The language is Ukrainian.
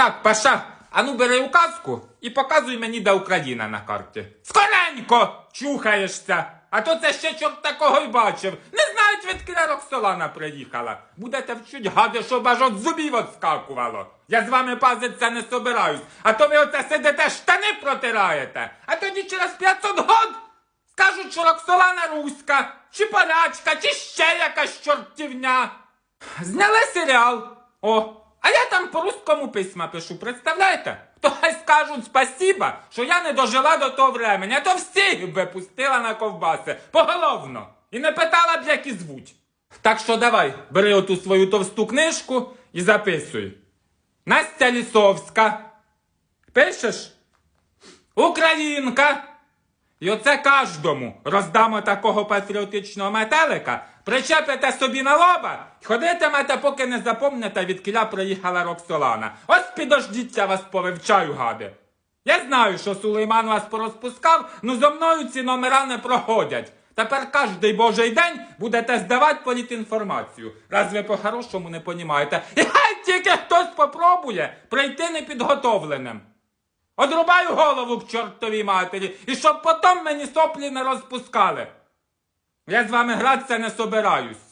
Так, Паша, ану бери указку і показуй мені, де Україна на карті. Скоренько чухаєшся. А то це ще чорт такого й бачив. Не знають, відкиля Роксолана приїхала. Будете вчуть гади, щоб аж от зубів отскакувало. Я з вами пазиться не собираюсь. А то ви оце сидите, штани протираєте. А тоді через 500 год скажуть, що Роксолана руська, чи полячка, чи ще якась чортівня. Зняли серіал. О, а я там по русскому письма пишу, представляєте? То хай скажуть спасіба, що я не дожила до того времени, а то всіх би пустила на ковбаси, поголовно. І не питала б, як і звуть. Так що давай, бери оту свою товсту книжку і записуй. Настя Лісовська. Пишеш? Українка. І оце кожному роздамо такого патріотичного метелика, причепите собі на лоба, ходитимете, поки не запомните, від кіля приїхала Роксолана. Ось підождіться вас повивчаю, гади. Я знаю, що Сулейман вас порозпускав, ну зо мною ці номера не проходять. Тепер кожний божий день будете здавати політінформацію, раз ви по-хорошому не понімаєте. І хай тільки хтось попробує прийти непідготовленим. Одрубаю голову к чортовій матері, і щоб потім мені соплі не розпускали. Я з вами гратися не собираюсь.